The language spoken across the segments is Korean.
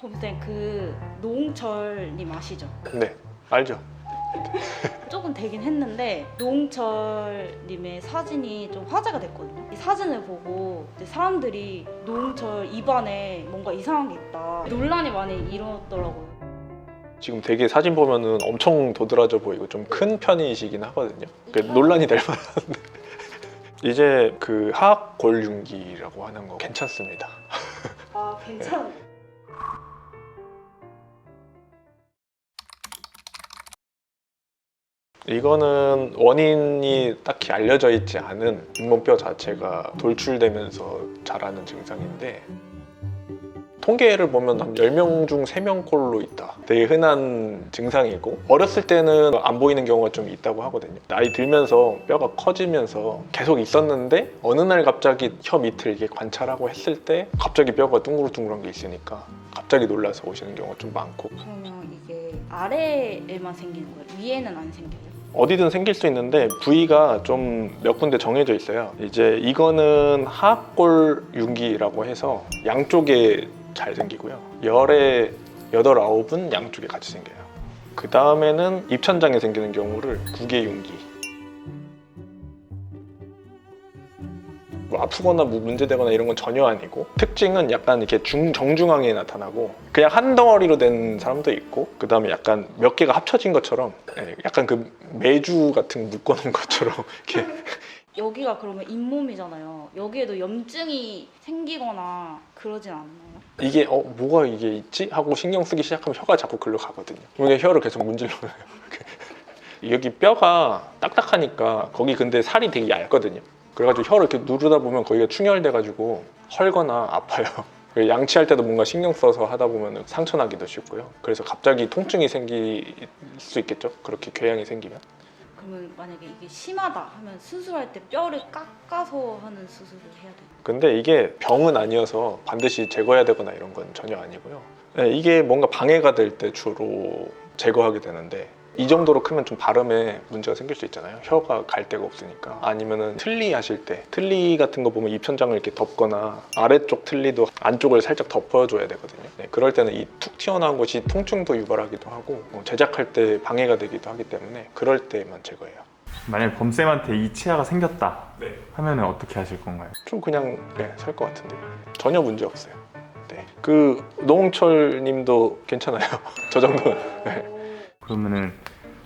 선생님 그 노홍철님 아시죠? 네, 알죠. 조금 되긴 했는데 노홍철님의 사진이 좀 화제가 됐거든요. 이 사진을 보고 이제 사람들이 노홍철 입안에 뭔가 이상한 게 있다 논란이 많이 일어났더라고요. 지금 되게 사진 보면은 엄청 도드라져 보이고 좀 큰 편이시긴 하거든요. 그 논란이 될 만한데. 이제 그 하악 골융기라고 하는 거 괜찮습니다. 아 괜찮 이거는 원인이 딱히 알려져 있지 않은 잇몸뼈 자체가 돌출되면서 자라는 증상인데 통계를 보면 한 10명 중 3명꼴로 있다. 되게 흔한 증상이고 어렸을 때는 안 보이는 경우가 좀 있다고 하거든요. 나이 들면서 뼈가 커지면서 계속 있었는데 어느 날 갑자기 혀 밑을 이렇게 관찰하고 했을 때 갑자기 뼈가 둥그렇둥그런 게 있으니까 갑자기 놀라서 오시는 경우가 좀 많고 그러면 이게 아래에만 생기는 거예요? 위에는 안 생겨요? 어디든 생길 수 있는데 부위가 좀 몇 군데 정해져 있어요. 이제 이거는 하악골 융기라고 해서 양쪽에 잘 생기고요. 열에 여덟 아홉은 양쪽에 같이 생겨요. 그 다음에는 입천장에 생기는 경우를 구개 융기. 뭐 아프거나 뭐 문제되거나 이런 건 전혀 아니고 특징은 약간 이렇게 중, 정중앙에 나타나고 그냥 한 덩어리로 된 사람도 있고 그 다음에 약간 몇 개가 합쳐진 것처럼 예, 약간 그 매주 같은 거 묶어놓은 것처럼 이렇게 여기가 그러면 잇몸이잖아요. 여기에도 염증이 생기거나 그러진 않나요? 이게 어 뭐가 이게 있지 하고 신경 쓰기 시작하면 혀가 자꾸 글로 가거든요. 그러면 혀를 계속 문질러요. 이렇게. 여기 뼈가 딱딱하니까 거기 근데 살이 되게 얇거든요. 그래가지고 혀를 이렇게 누르다 보면 거기가 충혈돼가지고 헐거나 아파요. 양치할 때도 뭔가 신경 써서 하다 보면 상처 나기도 쉽고요. 그래서 갑자기 통증이 생길 수 있겠죠. 그렇게 궤양이 생기면. 그러면 만약에 이게 심하다 하면 수술할 때 뼈를 깎아서 하는 수술을 해야 돼요. 근데 이게 병은 아니어서 반드시 제거해야 되거나 이런 건 전혀 아니고요. 네, 이게 뭔가 방해가 될 때 주로 제거하게 되는데 이 정도로 크면 좀 발음에 문제가 생길 수 있잖아요. 혀가 갈 데가 없으니까. 아니면은 틀니 하실 때 틀니 같은 거 보면 입천장을 이렇게 덮거나 아래쪽 틀니도 안쪽을 살짝 덮어줘야 되거든요. 네, 그럴 때는 이 툭 튀어나온 곳이 통증도 유발하기도 하고 뭐 제작할 때 방해가 되기도 하기 때문에 그럴 때만 제거해요. 만약 범쌤한테 이 치아가 생겼다 네. 하면은 어떻게 하실 건가요? 좀 그냥 네, 살 것 같은데 전혀 문제 없어요. 네. 그 노홍철 님도 괜찮아요. 저 정도는. 그러면은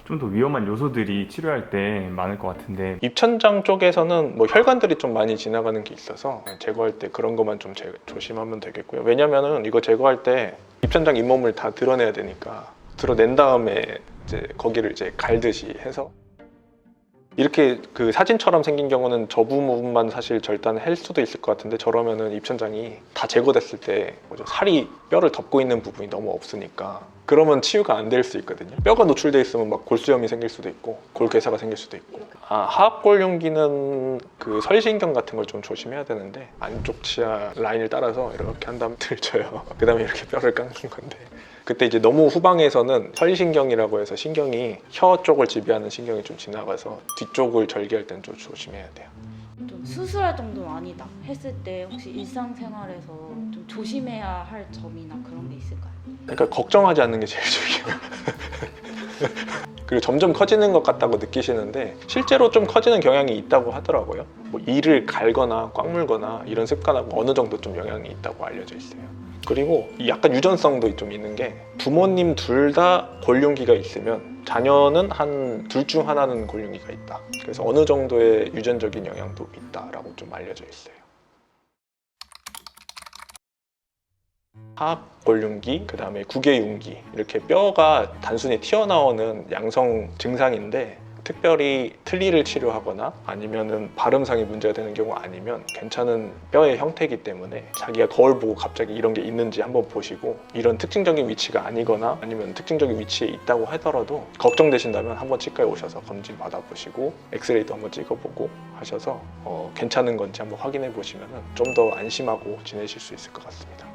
좀 더 위험한 요소들이 치료할 때 많을 것 같은데 입천장 쪽에서는 뭐 혈관들이 좀 많이 지나가는 게 있어서 제거할 때 그런 것만 좀 제- 조심하면 되겠고요. 왜냐면은 이거 제거할 때 입천장 잇몸을 다 드러내야 되니까 드러낸 다음에 이제 거기를 이제 갈듯이 해서 이렇게 그 사진처럼 생긴 경우는 저 부분만 사실 절단할 수도 있을 것 같은데 저러면은 입천장이 다 제거됐을 때 뭐죠? 살이 뼈를 덮고 있는 부분이 너무 없으니까 그러면 치유가 안 될 수 있거든요. 뼈가 노출돼 있으면 막 골수염이 생길 수도 있고 골괴사가 생길 수도 있고 아 하악골융기는 그 설신경 같은 걸 좀 조심해야 되는데 안쪽 치아 라인을 따라서 이렇게 한 다음에 들쳐요. 그 다음에 이렇게 뼈를 깎는 건데 그때 이제 너무 후방에서는 설신경이라고 해서 신경이 혀 쪽을 지배하는 신경이 좀 지나가서 뒤쪽을 절개할 때는 좀 조심해야 돼요. 좀 수술할 정도는 아니다 했을 때 혹시 일상생활에서 좀 조심해야 할 점이나 그런 게 있을까요? 그러니까 걱정하지 않는 게 제일 중요해요. 그리고 점점 커지는 것 같다고 느끼시는데 실제로 좀 커지는 경향이 있다고 하더라고요. 뭐 이를 갈거나 꽉 물거나 이런 습관하고 어느 정도 좀 영향이 있다고 알려져 있어요. 그리고 이 약간 유전성도 좀 있는 게 부모님 둘 다 골륜기가 있으면 자녀는 한 둘 중 하나는 골륜기가 있다. 그래서 어느 정도의 유전적인 영향도 있다라고 좀 알려져 있어요. 하악골륜기, 그 다음에 구개융기 이렇게 뼈가 단순히 튀어나오는 양성 증상인데 특별히 틀니를 치료하거나 아니면은 발음상의 문제가 되는 경우 아니면 괜찮은 뼈의 형태이기 때문에 자기가 거울 보고 갑자기 이런 게 있는지 한번 보시고 이런 특징적인 위치가 아니거나 아니면 특징적인 위치에 있다고 하더라도 걱정되신다면 한번 치과에 오셔서 검진 받아보시고 엑스레이도 한번 찍어보고 하셔서 어, 괜찮은 건지 한번 확인해 보시면 좀 더 안심하고 지내실 수 있을 것 같습니다.